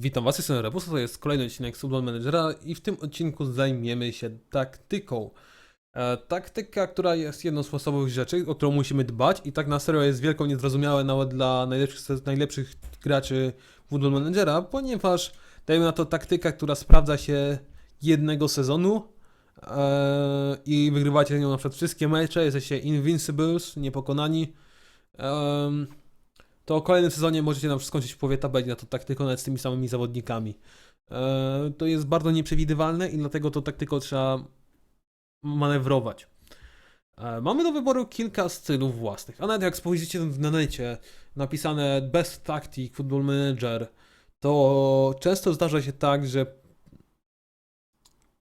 Witam Was, jestem Rebus, to jest kolejny odcinek Football Managera i w tym odcinku zajmiemy się taktyką. E, taktyka, która jest jedną z podstawowych rzeczy, o którą musimy dbać i tak na serio jest wielką niezrozumiałe nawet dla najlepszych, najlepszych graczy Football Managera, ponieważ dajemy na to taktyka, która sprawdza się jednego sezonu e, i wygrywacie nią na przykład wszystkie mecze, jesteście invincibles, niepokonani. Em, to w kolejnym sezonie możecie na przykład skończyć w połowie tabeli na to taktyką nawet z tymi samymi zawodnikami. E, to jest bardzo nieprzewidywalne i dlatego to taktyką trzeba manewrować. E, mamy do wyboru kilka stylów własnych, a nawet jak spojrzycie na necie napisane Best Tactic Football Manager, to często zdarza się tak, że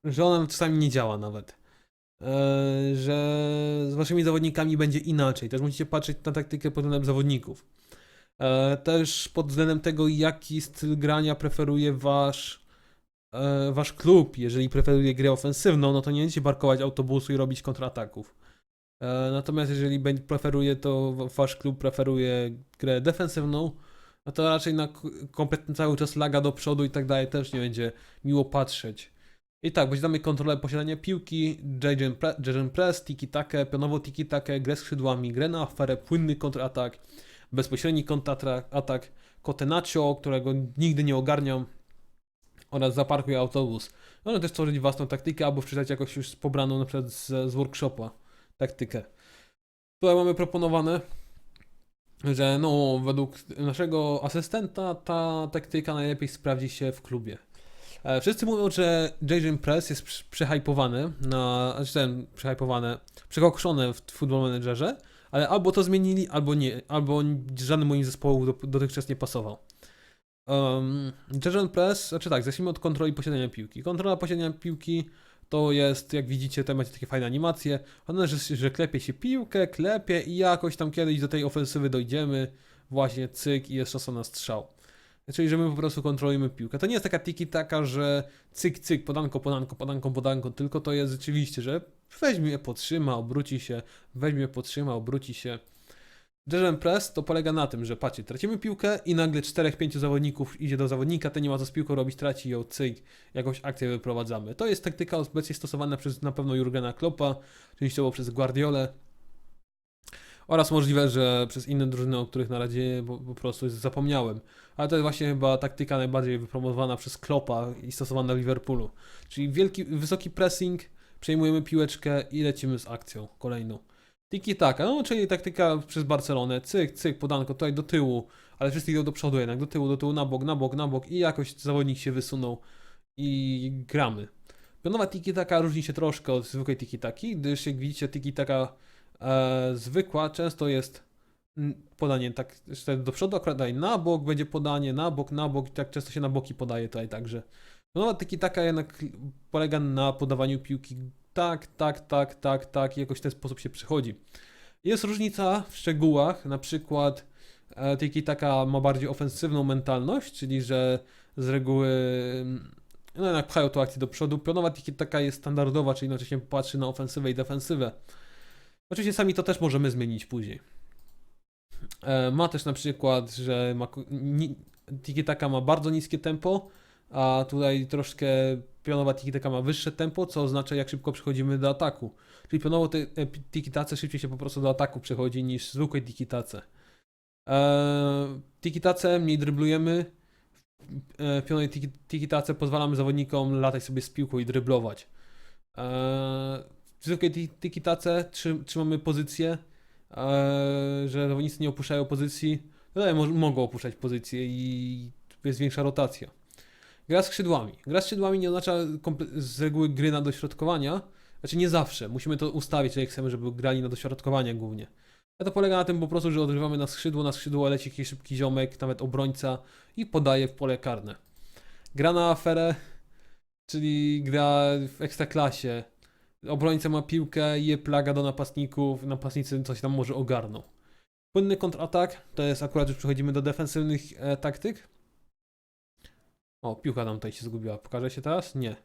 że ona czasami nie działa nawet. E, że z waszymi zawodnikami będzie inaczej. Też musicie patrzeć na taktykę pod względem zawodników. E, Też pod względem tego, jaki styl grania preferuje wasz, e, wasz klub. Jeżeli preferuje grę ofensywną, no to nie będziecie barkować autobusu i robić kontrataków. E, Natomiast jeżeli preferuje to, wasz klub preferuje grę defensywną, no to raczej na kompletny cały czas laga do przodu i tak dalej też nie będzie miło patrzeć. I tak, posiadamy kontrolę posiadania piłki, Jaden Press, tiki-takę, pionowo tiki-takę, grę skrzydłami, grę na aferę, płynny kontratak, bezpośredni kontratak, Cotenacio, którego nigdy nie ogarniam, oraz zaparkuj autobus. Można też stworzyć własną taktykę, albo wczytać jakąś już pobraną na przykład z, z workshopa taktykę. Tutaj mamy proponowane, że no, według naszego asystenta ta taktyka najlepiej sprawdzi się w klubie. E, Wszyscy mówią, że Jason Press jest przehypowany na, znaczy ten, przehypowany, przekokszony w Football Managerze, ale albo to zmienili, albo nie, albo żaden moim zespołu do, dotychczas nie pasował. Um, Press, znaczy tak, zacznijmy od kontroli posiadania piłki. Kontrola posiadania piłki to jest, jak widzicie, tutaj macie takie fajne animacje. One, że, że klepie się piłkę, klepie i jakoś tam kiedyś do tej ofensywy dojdziemy. Właśnie cyk i jest szansa na strzał. Czyli, że my po prostu kontrolujemy piłkę. To nie jest taka tiki taka, że cyk, cyk, podanko, podanko, podanko, podanko, tylko to jest rzeczywiście, że weźmie, podtrzyma, obróci się, weźmie, podtrzyma, obróci się. Jazz Press to polega na tym, że patrzcie, tracimy piłkę i nagle 4-5 zawodników idzie do zawodnika, ten nie ma co z piłką robić, traci ją, cyk, jakąś akcję wyprowadzamy. To jest taktyka obecnie stosowana przez na pewno Jurgena Kloppa, częściowo przez Guardiolę oraz możliwe, że przez inne drużyny, o których na razie po, po prostu zapomniałem. Ale to jest właśnie chyba taktyka najbardziej wypromowana przez Kloppa i stosowana w Liverpoolu. Czyli wielki, wysoki pressing, przejmujemy piłeczkę i lecimy z akcją kolejną. Tiki taka, no czyli taktyka przez Barcelonę, cyk, cyk, podanko tutaj do tyłu, ale wszyscy idą do przodu jednak, do tyłu, do tyłu, na bok, na bok, na bok i jakoś zawodnik się wysunął i gramy. Pionowa tiki taka różni się troszkę od zwykłej tiki taki, gdyż jak widzicie tiki taka e, zwykła często jest mm, podanie tak do przodu, akurat dalej na bok będzie podanie, na bok, na bok i tak często się na boki podaje tutaj także. Pionowa tiki taka jednak polega na podawaniu piłki tak, tak, tak, tak, tak i jakoś w ten sposób się przechodzi. Jest różnica w szczegółach, na przykład e, tiki taka ma bardziej ofensywną mentalność, czyli że z reguły mm, no jednak pchają tą akcję do przodu. Pionowa tiki taka jest standardowa, czyli jednocześnie patrzy na ofensywę i defensywę. Oczywiście sami to też możemy zmienić później. E, ma też na przykład, że ma, ko- ni, tiki taka ma bardzo niskie tempo, a tutaj troszkę pionowa tiki taka ma wyższe tempo, co oznacza jak szybko przechodzimy do ataku. Czyli pionowo e, tiki tace szybciej się po prostu do ataku przechodzi niż zwykłej tiki tace. E, mniej dryblujemy, w pionowej tiki, tiki tace pozwalamy zawodnikom latać sobie z piłką i dryblować. W zwykłej ti- tiki tace trzy, trzymamy pozycję, e, że zawodnicy nie opuszczają pozycji. Tutaj mo- mogą opuszczać pozycję i jest większa rotacja. Gra skrzydłami. Gra skrzydłami nie oznacza z reguły gry na dośrodkowania. Znaczy nie zawsze. Musimy to ustawić, jak chcemy, żeby grali na dośrodkowania głównie. A to polega na tym po prostu, że odrywamy na skrzydło, na skrzydło leci jakiś szybki ziomek, nawet obrońca i podaje w pole karne. Gra na aferę, czyli gra w ekstraklasie. Obrońca ma piłkę, je plaga do napastników, napastnicy coś tam może ogarną. Płynny kontratak, to jest akurat już przechodzimy do defensywnych e, taktyk. O, piłka nam tutaj się zgubiła. Pokaże się teraz? Nie.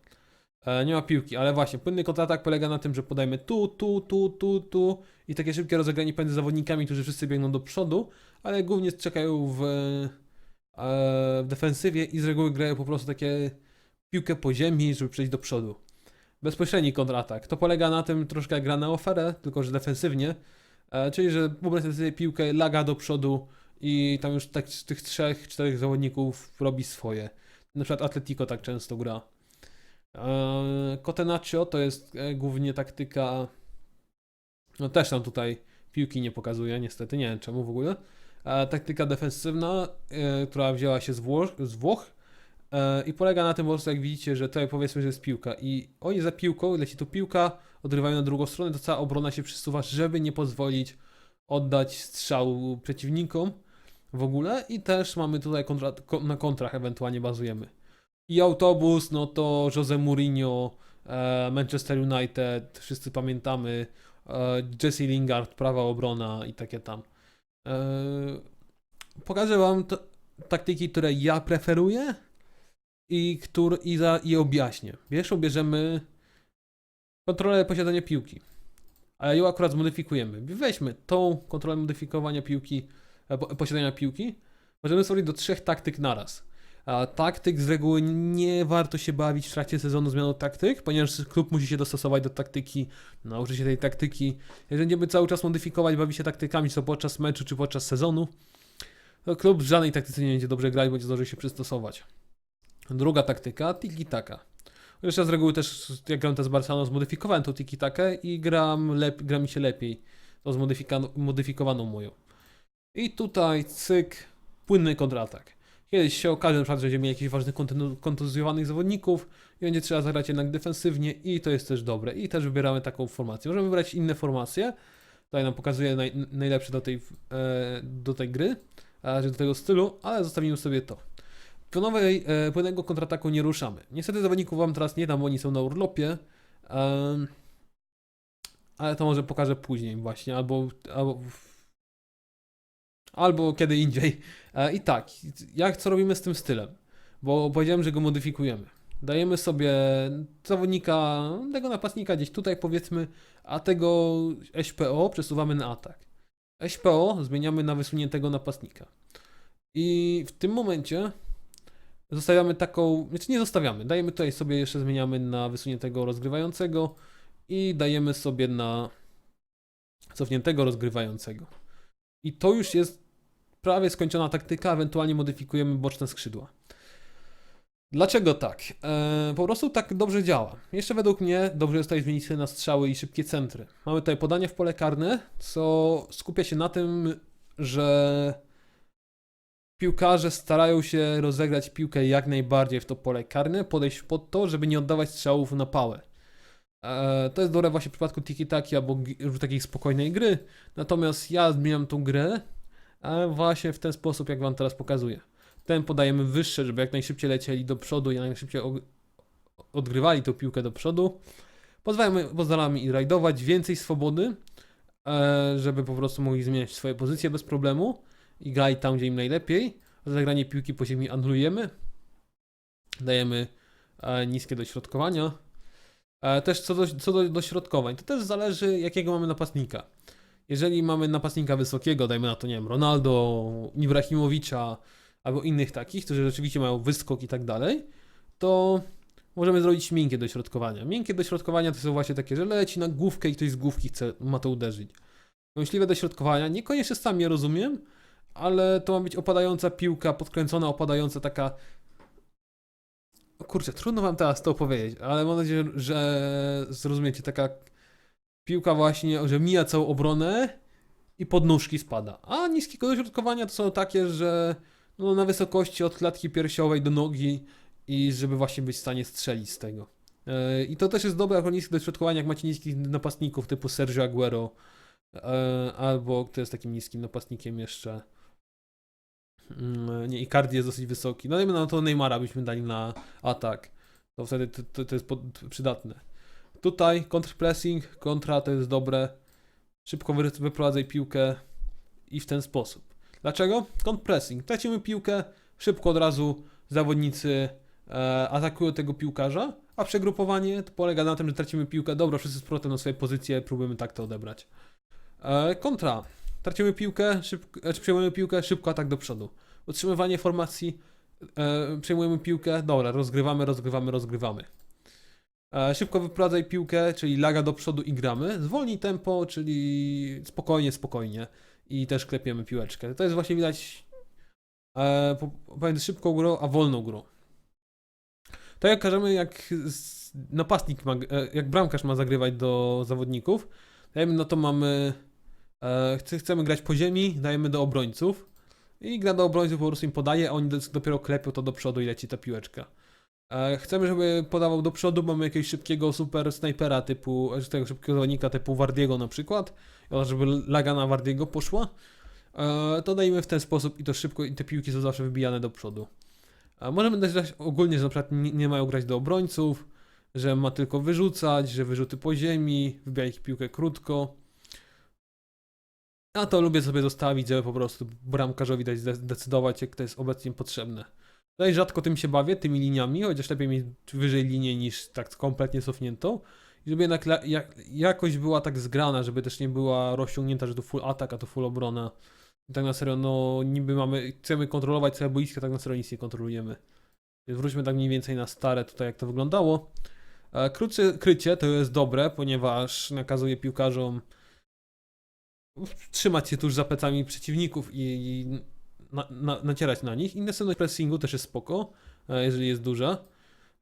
E, nie ma piłki, ale właśnie, płynny kontratak polega na tym, że podajmy tu, tu, tu, tu, tu i takie szybkie rozegranie pomiędzy zawodnikami, którzy wszyscy biegną do przodu, ale głównie czekają w w defensywie i z reguły grają po prostu takie piłkę po ziemi, żeby przejść do przodu. Bezpośredni kontratak. To polega na tym troszkę jak gra na oferę, tylko że defensywnie. E, czyli, że obrońca sobie piłkę, laga do przodu i tam już tak z tych trzech, czterech zawodników robi swoje. Na przykład Atletico tak często gra. E, Cotenaccio to jest e, głównie taktyka. No też nam tutaj piłki nie pokazuje, niestety, nie wiem czemu w ogóle. E, taktyka defensywna, e, która wzięła się z, Włoch, z Włoch e, i polega na tym jak widzicie, że tutaj powiedzmy, że jest piłka i oni za piłką, leci tu piłka, odrywają na drugą stronę, to cała obrona się przesuwa, żeby nie pozwolić oddać strzału przeciwnikom w ogóle i też mamy tutaj kontra, ko, na kontrach ewentualnie bazujemy. I autobus, no to Jose Mourinho, e, Manchester United, wszyscy pamiętamy, e, Jesse Lingard, prawa obrona i takie tam. E, pokażę wam taktyki, które ja preferuję i, które, i, za, i objaśnię. Pierwszą bierzemy kontrolę posiadania piłki, ale ją akurat zmodyfikujemy. Weźmy tą kontrolę modyfikowania piłki, e, po- posiadania piłki, możemy stworzyć do trzech taktyk naraz. A taktyk z reguły nie warto się bawić w trakcie sezonu zmianą taktyk, ponieważ klub musi się dostosować do taktyki, nauczyć się tej taktyki. Jeżeli będziemy cały czas modyfikować, bawić się taktykami, to podczas meczu, czy podczas sezonu, to klub w żadnej taktyce nie będzie dobrze grać, będzie zdążył się przystosować. Druga taktyka, tiki-taka. Ja z reguły też, jak gram też z Barceloną, zmodyfikowałem tą tiki-takę i gram, lep, gra mi się lepiej tą zmodyfika- modyfikowaną moją. I tutaj cyk, płynny kontratak. Kiedyś się okaże, na przykład, że będziemy mieli jakichś ważnych kontuzjowanych zawodników i będzie trzeba zagrać jednak defensywnie i to jest też dobre. I też wybieramy taką formację. Możemy wybrać inne formacje. Tutaj nam pokazuje naj, najlepsze do tej, e, do tej gry, do tego stylu, ale zostawimy sobie to. Pionowej, e, płynnego kontrataku nie ruszamy. Niestety zawodników wam teraz nie dam, bo oni są na urlopie. ale to może pokażę później właśnie, albo, albo, albo kiedy indziej. E, I tak, jak co robimy z tym stylem? Bo powiedziałem, że go modyfikujemy. Dajemy sobie zawodnika, tego napastnika gdzieś tutaj powiedzmy, a tego SPO przesuwamy na atak. SPO zmieniamy na wysuniętego napastnika. I w tym momencie zostawiamy taką, znaczy nie zostawiamy, dajemy tutaj sobie jeszcze zmieniamy na wysuniętego rozgrywającego i dajemy sobie na cofniętego rozgrywającego. I to już jest prawie skończona taktyka, ewentualnie modyfikujemy boczne skrzydła. Dlaczego tak? E, po prostu tak dobrze działa. Jeszcze według mnie dobrze jest tutaj zmienić sobie na strzały i szybkie centry. Mamy tutaj podanie w pole karne, co skupia się na tym, że piłkarze starają się rozegrać piłkę jak najbardziej w to pole karne, podejść pod to, żeby nie oddawać strzałów na pałę. E, to jest dobre właśnie w przypadku tiki-taki albo takiej spokojnej gry. Natomiast ja zmieniam tą grę e, właśnie w ten sposób, jak wam teraz pokazuję. Ten podajemy wyższe, żeby jak najszybciej lecieli do przodu i jak najszybciej odgrywali tą piłkę do przodu. Pozwalamy, pozwalamy im rajdować więcej swobody, e, żeby po prostu mogli zmieniać swoje pozycje bez problemu i grali tam, gdzie im najlepiej. Zagranie piłki po ziemi anulujemy. Dajemy e, niskie dośrodkowania. E, też co do, co do dośrodkowań, to też zależy jakiego mamy napastnika. Jeżeli mamy napastnika wysokiego, dajmy na to, nie wiem, Ronaldo, Ibrahimowicza albo innych takich, którzy rzeczywiście mają wyskok i tak dalej, to możemy zrobić miękkie dośrodkowania. Miękkie dośrodkowania to są właśnie takie, że leci na główkę i ktoś z główki chce, ma to uderzyć. Myśliwe dośrodkowania, niekoniecznie sam je rozumiem, ale to ma być opadająca piłka, podkręcona, opadająca taka. O kurczę, trudno wam teraz to powiedzieć, ale mam nadzieję, że zrozumiecie. Taka piłka właśnie, że mija całą obronę i pod nóżki spada. A niskiego dośrodkowania to są takie, że no, na wysokości od klatki piersiowej do nogi i żeby właśnie być w stanie strzelić z tego. Yy, I to też jest dobre jako niskie dośrodkowanie, jak macie niskich napastników typu Sergio Aguero, E, albo kto jest takim niskim napastnikiem jeszcze. Mm, Nie, Icardi jest dosyć wysoki. No na to Neymara byśmy dali na atak. To wtedy to, to, to jest pod, przydatne. Tutaj kontrpressing, kontra to jest dobre. Szybko wy- wyprowadzaj piłkę i w ten sposób. Dlaczego? Kontrpressing. Tracimy piłkę, szybko od razu zawodnicy e, atakują tego piłkarza, a przegrupowanie to polega na tym, że tracimy piłkę, dobra, wszyscy z powrotem na swoje pozycje, próbujemy tak to odebrać. E, kontra. Tracimy piłkę, szybko, znaczy przejmujemy piłkę, szybko atak do przodu. utrzymywanie formacji, e, przejmujemy piłkę, dobra, rozgrywamy, rozgrywamy, rozgrywamy. E, szybko wyprowadzaj piłkę, czyli laga do przodu i gramy. Zwolnij tempo, czyli spokojnie, spokojnie. I też klepiemy piłeczkę. To jest właśnie widać e, po- pomiędzy szybką grą a wolną grą. To jak każemy, jak napastnik ma, e, jak bramkarz ma zagrywać do zawodników, no to mamy, chcemy grać po ziemi, dajemy do obrońców i gra do obrońców po prostu im podaje, a oni do- dopiero klepią to do przodu i leci ta piłeczka. E, Chcemy, żeby podawał do przodu, mamy jakiegoś szybkiego super snajpera typu, e, tego szybkiego zawodnika typu Wardiego na przykład, żeby laga na Wardiego poszła, e, to dajemy w ten sposób i to szybko i te piłki są zawsze wybijane do przodu. Możemy też dać ogólnie, że na przykład nie, mają grać do obrońców, że ma tylko wyrzucać, że wyrzuty po ziemi, wybijać piłkę krótko. A to lubię sobie zostawić, żeby po prostu bramkarzowi dać zdecydować, jak to jest obecnie potrzebne. Tutaj rzadko tym się bawię, tymi liniami, chociaż lepiej mieć wyżej linię niż tak kompletnie cofniętą. I żeby jednak jak, jakość była tak zgrana, żeby też nie była rozciągnięta, że to full atak, a to full obrona. I tak na serio, no niby mamy, chcemy kontrolować całe boisko, tak na serio nic nie kontrolujemy. Więc wróćmy tak mniej więcej na stare tutaj, jak to wyglądało. E, Krótsze krycie to jest dobre, ponieważ nakazuje piłkarzom trzymać się tuż za plecami przeciwników i, i na, na, nacierać na nich. Intensywność pressingu też jest spoko, e, jeżeli jest duża.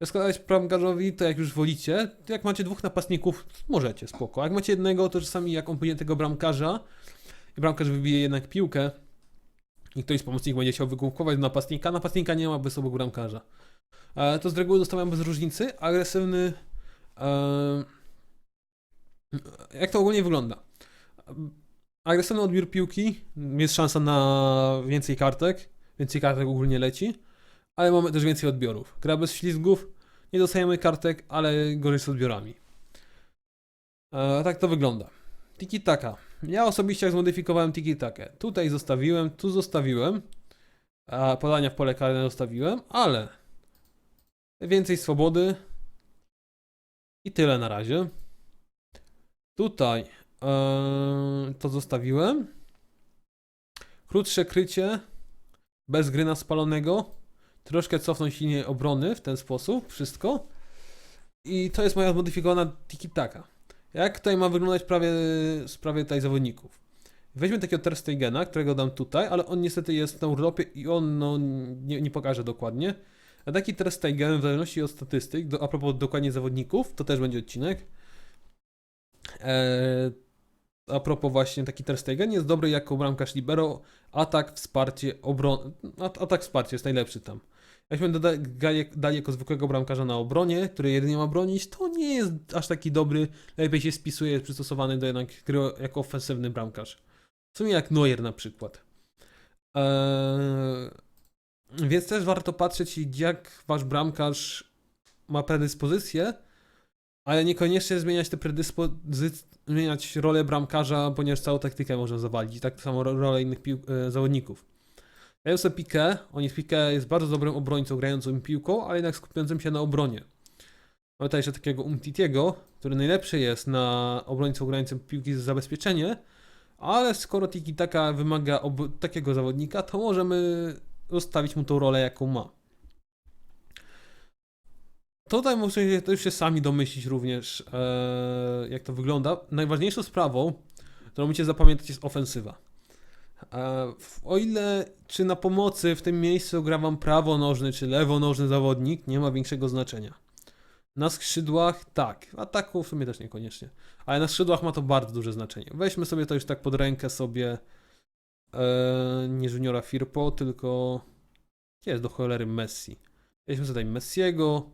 Składać bramkarzowi, to jak już wolicie, to jak macie dwóch napastników, możecie, spoko. A jak macie jednego, to czasami jak on pójdzie tego bramkarza i bramkarz wybije jednak piłkę i ktoś z pomocników będzie chciał wygłówkować do napastnika, napastnika nie ma bez obok bramkarza. E, to z reguły dostawiam bez różnicy. Agresywny. E, jak to ogólnie wygląda? Agresywny odbiór piłki, jest szansa na więcej kartek, więcej kartek ogólnie leci, ale mamy też więcej odbiorów. Gra bez ślizgów, nie dostajemy kartek, ale gorzej z odbiorami. E, tak to wygląda. Tiki taka. Ja osobiście jak zmodyfikowałem tiki takę. Tutaj zostawiłem, tu zostawiłem, a podania w pole karne zostawiłem, ale więcej swobody i tyle na razie. Tutaj Eee, to zostawiłem. Krótsze krycie, bez gry na spalonego. Troszkę cofnąć linię obrony w ten sposób, wszystko. I to jest moja zmodyfikowana tiki-taka. Jak tutaj ma wyglądać prawie sprawie tutaj zawodników? Weźmy takiego Ter Stegena, którego dam tutaj, ale on niestety jest na urlopie i on no, nie, nie pokaże dokładnie. A taki Ter Stegen, w zależności od statystyk, do, a propos dokładnie zawodników, to też będzie odcinek. Eee, a propos właśnie taki Ter Stegen jest dobry jako bramkarz libero, atak, wsparcie, obron... At atak, wsparcie jest najlepszy tam. Jakśmy doda- dali- jako zwykłego bramkarza na obronie, który jedynie ma bronić, to nie jest aż taki dobry, lepiej się spisuje, jest przystosowany do jednak gry jako ofensywny bramkarz. W sumie jak Neuer na przykład. Eee, więc też warto patrzeć, jak wasz bramkarz ma predyspozycję, ale niekoniecznie zmieniać te predyspozycje, zmieniać rolę bramkarza, ponieważ całą taktykę można zawalić. Tak samo ro- rolę innych pił- e, zawodników. Ja sobie Piqué, on jest Piqué jest bardzo dobrym obrońcą grającym piłką, ale jednak skupiającym się na obronie. Mamy tutaj jeszcze takiego Umtitiego, który najlepszy jest na obrońcą grającym piłki z zabezpieczenie, ale skoro Tiki Taka wymaga takiego zawodnika, to możemy zostawić mu tą rolę, jaką ma. Tutaj możecie to już się sami domyślić również, e, jak to wygląda. Najważniejszą sprawą, którą musicie zapamiętać, jest ofensywa. E, o ile czy na pomocy w tym miejscu gra wam prawonożny czy lewonożny zawodnik, nie ma większego znaczenia. Na skrzydłach tak, w ataku w sumie też niekoniecznie, ale na skrzydłach ma to bardzo duże znaczenie. Weźmy sobie to już tak pod rękę sobie e, nie juniora Firpo, tylko jest do cholery Messi. Weźmy sobie tutaj Messiego,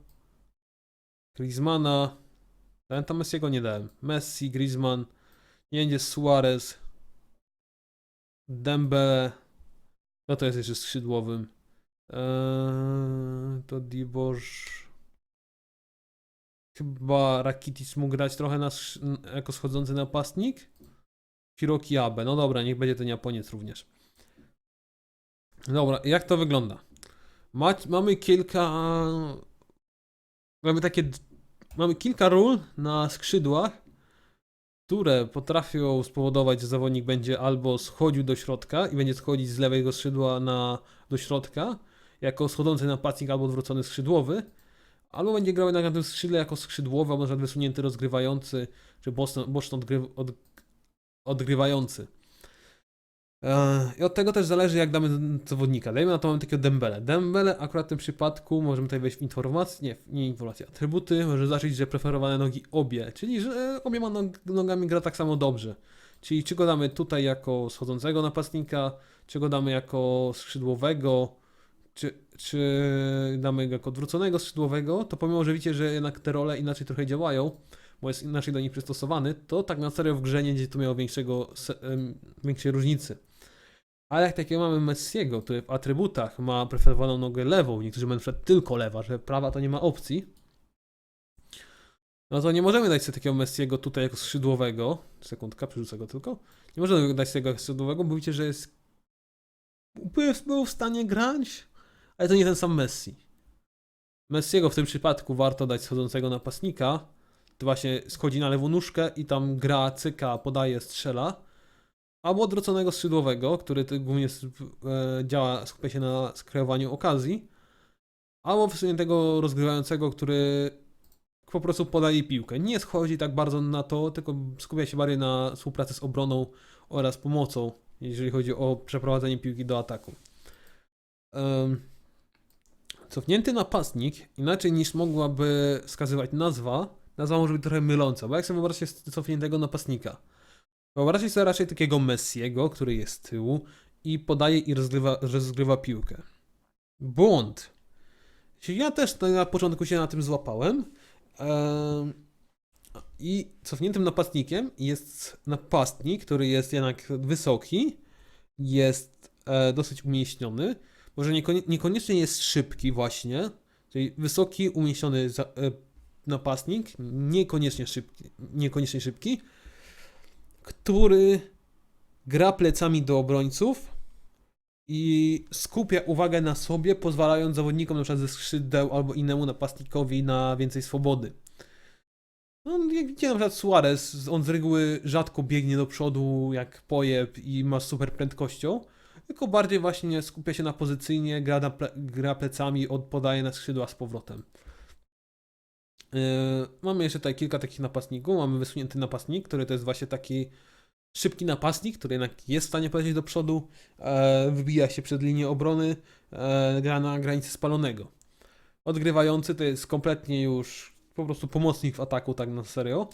Griezmana. Dałem tam Messiego? Nie dałem. Messi, Griezmann. Nie będzie Suarez. Dembe. No to jest jeszcze skrzydłowym. Eee, to Dibosz. Chyba Rakitic mógł grać trochę na, jako schodzący napastnik. Hiroki Abe. No dobra, niech będzie ten Japoniec również. Dobra, jak to wygląda? Ma, mamy kilka. Mamy takie. Mamy kilka ról na skrzydłach, które potrafią spowodować, że zawodnik będzie albo schodził do środka i będzie schodzić z lewego skrzydła na, do środka, jako schodzący napastnik albo odwrócony skrzydłowy, albo będzie grał na tym skrzydle jako skrzydłowy, albo na przykład wysunięty rozgrywający, czy boczny odgry, od, odgrywający. E, I od tego też zależy, jak damy zawodnika. Dajmy na to mamy takiego Dembele. Dembele akurat w tym przypadku możemy tutaj wejść w informacje, nie, nie informacje, atrybuty, może zacząć, że preferowane nogi obie, czyli że obiema nog, nogami gra tak samo dobrze. Czyli czy go damy tutaj jako schodzącego napastnika, czy go damy jako skrzydłowego, czy, czy damy go jako odwróconego skrzydłowego, to pomimo, że widzicie, że jednak te role inaczej trochę działają, bo jest inaczej do nich przystosowany, to tak na serio w grze nie będzie to miało większego, większej różnicy. Ale jak takiego mamy Messiego, który w atrybutach ma preferowaną nogę lewą, niektórzy mają przykład tylko lewa, że prawa to nie ma opcji, no to nie możemy dać sobie takiego Messiego tutaj jako skrzydłowego. Sekundka, przerzucę go tylko. Nie możemy dać tego skrzydłowego, bo widzicie, że jest był w stanie grać, ale to nie ten sam Messi. Messiego w tym przypadku warto dać schodzącego napastnika, to właśnie schodzi na lewą nóżkę i tam gra, cyka, podaje, strzela. Albo odwróconego skrzydłowego, który głównie e, działa, skupia się na skreowaniu okazji. Albo wysuniętego rozgrywającego, który po prostu podaje piłkę. Nie schodzi tak bardzo na to, tylko skupia się bardziej na współpracy z obroną oraz pomocą, jeżeli chodzi o przeprowadzenie piłki do ataku. Cofnięty napastnik, inaczej niż mogłaby wskazywać nazwa, nazwa może być trochę myląca, bo jak sobie wyobraźcie cofniętego napastnika? Wyobraźcie sobie raczej takiego Messiego, który jest z tyłu i podaje i rozgrywa, rozgrywa piłkę. Błąd. Ja też na początku się na tym złapałem. Em, I cofniętym napastnikiem jest napastnik, który jest jednak wysoki, jest e, dosyć umieśniony, może niekoni- niekoniecznie jest szybki właśnie, czyli wysoki, umieśniony e, napastnik, niekoniecznie szybki, niekoniecznie szybki, który gra plecami do obrońców i skupia uwagę na sobie, pozwalając zawodnikom na przykład ze skrzydeł albo innemu napastnikowi na więcej swobody. No, jak widzicie, na przykład Suarez, on z reguły rzadko biegnie do przodu jak pojeb i ma super prędkością, tylko bardziej właśnie skupia się na pozycyjnie, gra, na ple, gra plecami, od, podaje na skrzydła z powrotem. Yy, mamy jeszcze tutaj kilka takich napastników. Mamy wysunięty napastnik, który to jest właśnie taki szybki napastnik, który jednak jest w stanie polecieć do przodu, e, wybija się przed linię obrony, e, gra na granicy spalonego. Odgrywający to jest kompletnie już po prostu pomocnik w ataku, tak na serio.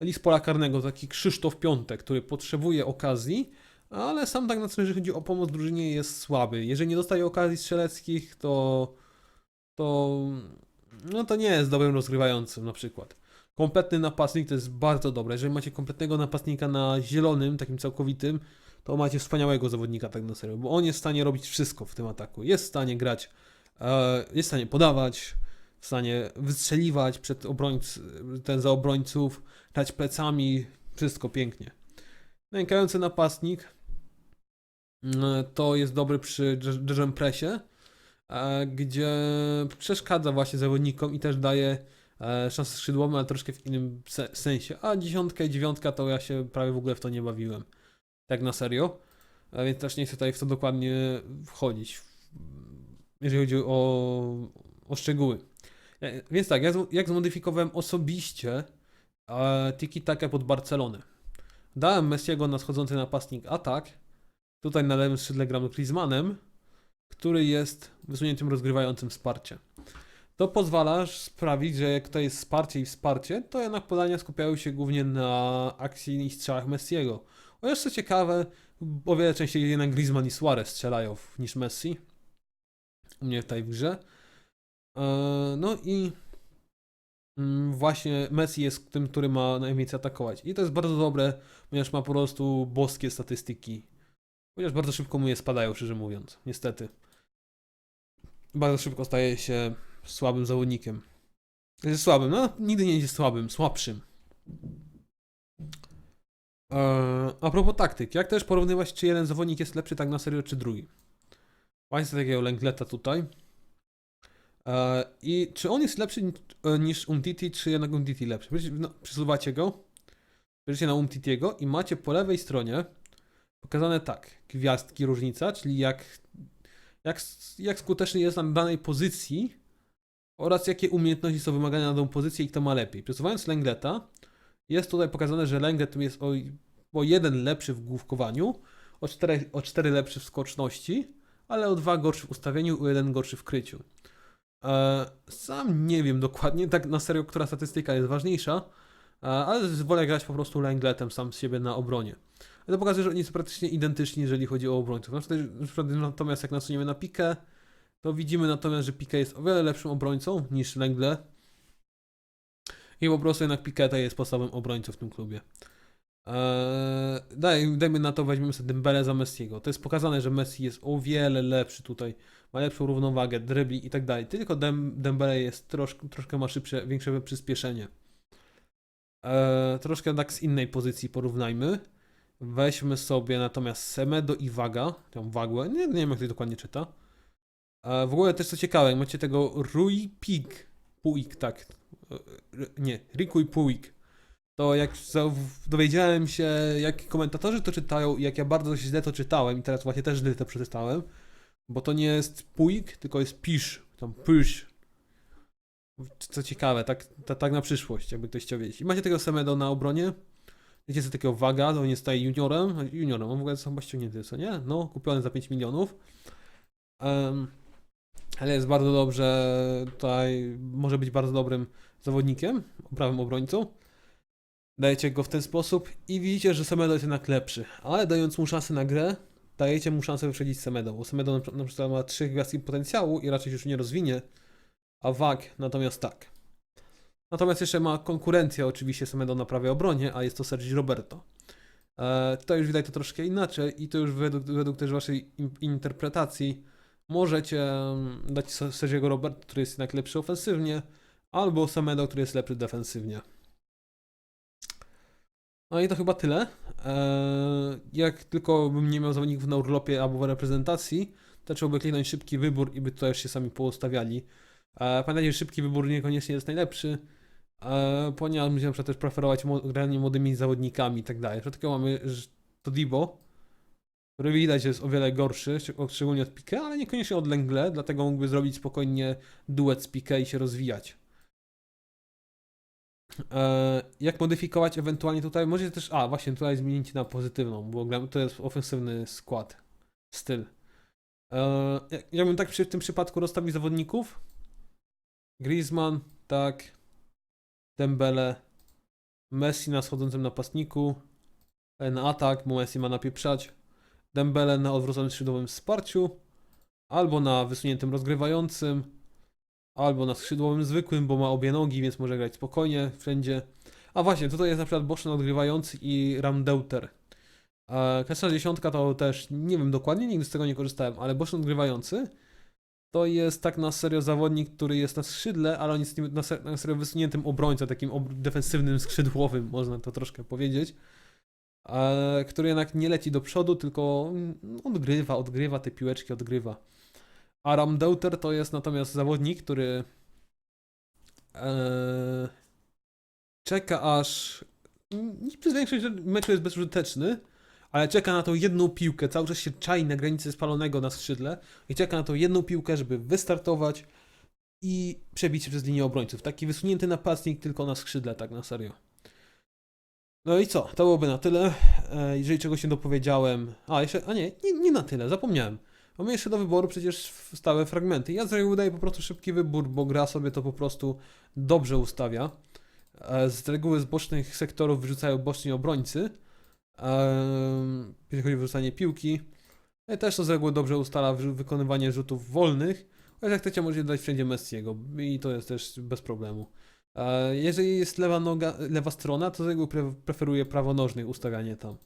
List pola karnego, taki Krzysztof Piątek, który potrzebuje okazji, ale sam tak na serio, jeżeli chodzi o pomoc drużynie, jest słaby. Jeżeli nie dostaje okazji strzeleckich, to to no to nie jest dobrym rozgrywającym na przykład. Kompletny napastnik to jest bardzo dobre. Jeżeli macie kompletnego napastnika na zielonym, takim całkowitym, to macie wspaniałego zawodnika tak na serio, bo on jest w stanie robić wszystko w tym ataku. Jest w stanie grać, e, jest w stanie podawać, w stanie wystrzeliwać przed obrońc, ten za obrońców, grać plecami, wszystko pięknie. Nękający napastnik mm, to jest dobry przy dużym presie, e, gdzie przeszkadza właśnie zawodnikom i też daje e, szansę skrzydłową, ale troszkę w innym se sensie. A dziesiątka i dziewiątka to ja się prawie w ogóle w to nie bawiłem. Tak na serio. A więc też nie chcę tutaj w to dokładnie wchodzić, jeżeli chodzi o, o szczegóły. E, Więc tak, jak zmodyfikowałem osobiście e, Tiki Taka pod Barcelonę. Dałem Messiego na schodzący napastnik atak. Tutaj na lewym skrzydle gram Griezmannem, który jest wysuniętym rozgrywającym wsparcie. To pozwala sprawić, że jak to jest wsparcie i wsparcie, to jednak podania skupiają się głównie na akcji i strzałach Messiego. O jeszcze ciekawe, o wiele częściej jednak Griezmann i Suarez strzelają niż Messi. U mnie tutaj w grze. Eee, No i mm, właśnie Messi jest tym, który ma najwięcej atakować. I to jest bardzo dobre, ponieważ ma po prostu boskie statystyki. Chociaż bardzo szybko mu je spadają, szczerze mówiąc, niestety. Bardzo szybko staje się słabym zawodnikiem. Jest słabym, no nigdy nie jest słabym, słabszym. Eee, a propos taktyk, jak też porównywać, czy jeden zawodnik jest lepszy tak na serio, czy drugi? Państwo takiego Lengleta tutaj. Eee, I czy on jest lepszy ni- e, niż Umtiti, czy jednak Umtiti lepszy? No, przesuwacie go. Bierzecie na Umtitiego i macie po lewej stronie pokazane tak, gwiazdki różnica, czyli jak, jak, jak skuteczny jest na danej pozycji oraz jakie umiejętności są wymagane na daną pozycję i kto ma lepiej. Przesuwając Lengleta, jest tutaj pokazane, że Lenglet jest o, o jeden lepszy w główkowaniu, o 4, o 4 lepszy w skoczności, ale o 2 gorszy w ustawieniu, o 1 gorszy w kryciu. E, sam nie wiem dokładnie, tak na serio, która statystyka jest ważniejsza, e, ale wolę grać po prostu Lengletem sam z siebie na obronie. To pokazuje, że oni są praktycznie identyczni, jeżeli chodzi o obrońców. Natomiast jak nasuniemy na pikę, to widzimy natomiast, że Piqué jest o wiele lepszym obrońcą niż Lengle. I po prostu jednak Piqueta jest podstawowym obrońcą w tym klubie. Eee, daj, dajmy na to, weźmiemy sobie Dembele za Messiego. To jest pokazane, że Messi jest o wiele lepszy tutaj. Ma lepszą równowagę, drybli i tak dalej. Tylko Dem, Dembele jest troszkę, troszkę ma szybsze, większe przyspieszenie. Eee, troszkę tak z innej pozycji porównajmy. Weźmy sobie natomiast Semedo i Waga, tą Wagłę, nie, nie wiem jak to dokładnie czyta. A w ogóle też co ciekawe, macie tego Rui Pig, Puig, tak, nie, Rikuj Puig. To jak dowiedziałem się, jak komentatorzy to czytają i jak ja bardzo źle to czytałem i teraz właśnie też źle to przeczytałem, bo to nie jest Puig, tylko jest Pisz, tam Pysz. Co ciekawe, tak, tak, tak na przyszłość, jakby ktoś chciał wiedzieć. I macie tego Semedo na obronie, Wiecie co takiego waga, on jest tutaj juniorem, juniorem, on w ogóle jest chyba co nie? No, kupiony za 5 milionów. Em, ale jest bardzo dobrze, tutaj może być bardzo dobrym zawodnikiem, prawym obrońcą. Dajecie go w ten sposób i widzicie, że Semedo jest jednak lepszy, ale dając mu szansę na grę, dajecie mu szansę wyprzedzić Semedo, bo Semedo na przykład- ma 3 gwiazdki potencjału i raczej się już nie rozwinie, a Wag natomiast tak. Natomiast jeszcze ma konkurencję oczywiście Semedo na prawej obronie, a jest to Sergi Roberto. E, to już widać to troszkę inaczej i to już według, według też waszej in, interpretacji możecie mm, dać Se- Sergiego Roberto, który jest jednak lepszy ofensywnie, albo Semedo, który jest lepszy defensywnie. No i to chyba tyle. E, jak tylko bym nie miał zawodników na urlopie albo w reprezentacji, to trzeba by kliknąć szybki wybór i by to już się sami poustawiali. E, Pamiętajcie, że szybki wybór niekoniecznie jest najlepszy, e, ponieważ musimy na też preferować granie młodymi zawodnikami i tak dalej. Takiego mamy że to Dibo, który widać, jest o wiele gorszy, szcz- szczególnie od Piqué, ale niekoniecznie od Lengle, dlatego mógłby zrobić spokojnie duet z Piqué i się rozwijać. E, jak modyfikować ewentualnie tutaj? Możecie też, a właśnie tutaj zmienić na pozytywną, bo to jest ofensywny skład, styl. E, ja- ja bym tak przy w tym przypadku rozstawił zawodników. Griezmann, tak. Dembele. Messi na schodzącym napastniku. e, Na atak, bo Messi ma napieprzać. Dembele na odwróconym skrzydłowym wsparciu. Albo na wysuniętym rozgrywającym. Albo na skrzydłowym zwykłym, bo ma obie nogi, więc może grać spokojnie wszędzie. A właśnie, tutaj jest na przykład boczny odgrywający i Ramdeuter. E, Klasa dziesiątka to też, nie wiem dokładnie, nigdy z tego nie korzystałem, ale boczny odgrywający to jest tak na serio zawodnik, który jest na skrzydle, ale on jest na, se- na serio wysuniętym obrońcą, takim defensywnym skrzydłowym, można to troszkę powiedzieć, który jednak nie leci do przodu, tylko odgrywa, odgrywa te piłeczki, odgrywa. A Ramdeuter to jest natomiast zawodnik, który e, czeka aż przez większość meczu jest bezużyteczny, ale czeka na tą jedną piłkę, cały czas się czai na granicy spalonego na skrzydle i czeka na tą jedną piłkę, żeby wystartować i przebić się przez linię obrońców. Taki wysunięty napastnik tylko na skrzydle, tak na serio. No i co? To byłoby na tyle. E, Jeżeli czegoś nie dopowiedziałem. A, jeszcze. A nie, nie, nie na tyle, zapomniałem. Mamy jeszcze do wyboru przecież stałe fragmenty. Ja z reguły daję po prostu szybki wybór, bo gra sobie to po prostu dobrze ustawia. E, Z reguły z bocznych sektorów wyrzucają boczni obrońcy. Ehm, Jeżeli chodzi o wyrzucanie piłki. E, Też to z reguły dobrze ustala wy- wykonywanie rzutów wolnych. Ale jak chcecie, możecie dać wszędzie Messiego i to jest też bez problemu. Jeżeli jest lewa noga, lewa strona, to z reguły pre- preferuję prawonożnych ustawianie tam.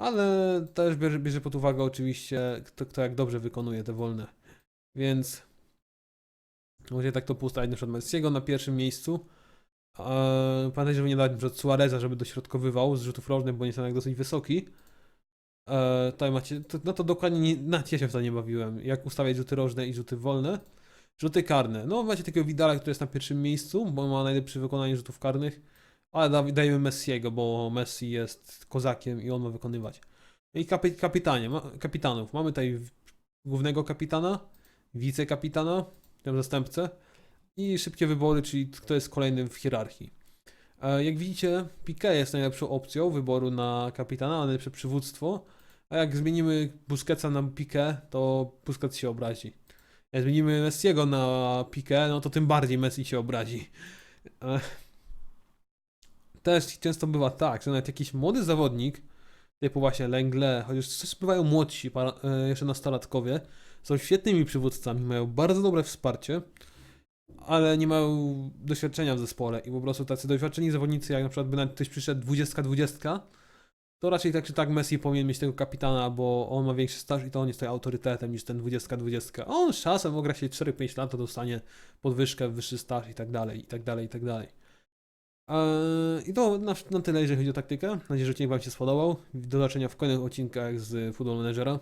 Ale też bierze, bierze pod uwagę oczywiście, kto, kto jak dobrze wykonuje te wolne. Więc możecie tak to poustawić na przykład Messiego na pierwszym miejscu. Eee, Pamiętajcie, żeby nie dać na przykład Suareza, żeby dośrodkowywał z rzutów rożnych, bo nie jest jednak dosyć wysoki. Eee, tutaj macie, to, no to dokładnie, nie, ja się w to nie bawiłem, jak ustawiać rzuty rożne i rzuty wolne. Rzuty karne. No macie takiego Widala, który jest na pierwszym miejscu, bo ma najlepsze wykonanie rzutów karnych. Ale da- dajemy Messiego, bo Messi jest kozakiem i on ma wykonywać. I kapi- kapitanie, kapitanów. Mamy tutaj głównego kapitana, wicekapitana, tam zastępcę i szybkie wybory, czyli kto jest kolejnym w hierarchii. E, Jak widzicie, Piqué jest najlepszą opcją wyboru na kapitana, najlepsze przywództwo. A jak zmienimy Busquetsa na Piqué, to Busquets się obrazi. Jak zmienimy Messiego na Piqué, no to tym bardziej Messi się obrazi. E, Też często bywa tak, że nawet jakiś młody zawodnik, typu właśnie Lengle, chociaż też bywają młodsi, para- e, jeszcze nastolatkowie, są świetnymi przywódcami, mają bardzo dobre wsparcie, ale nie mają doświadczenia w zespole i po prostu tacy doświadczeni zawodnicy, jak na przykład by nawet ktoś przyszedł 20-20, to raczej tak czy tak Messi powinien mieć tego kapitana, bo on ma większy staż i to on jest tutaj autorytetem niż ten 20-20. A on z czasem ogra się 4-5 lat, to dostanie podwyżkę, wyższy staż i tak dalej, i tak dalej, i tak dalej. Eee, I to na, na tyle, jeżeli chodzi o taktykę. Mam nadzieję, że odcinek Wam się spodobał. Do zobaczenia w kolejnych odcinkach z Football Managera.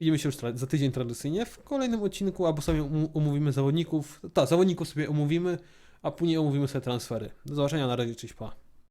Widzimy się już za tydzień tradycyjnie w kolejnym odcinku, albo sobie umówimy zawodników. Tak, zawodników sobie umówimy, a później omówimy sobie transfery. Do zobaczenia, na razie, cześć, pa.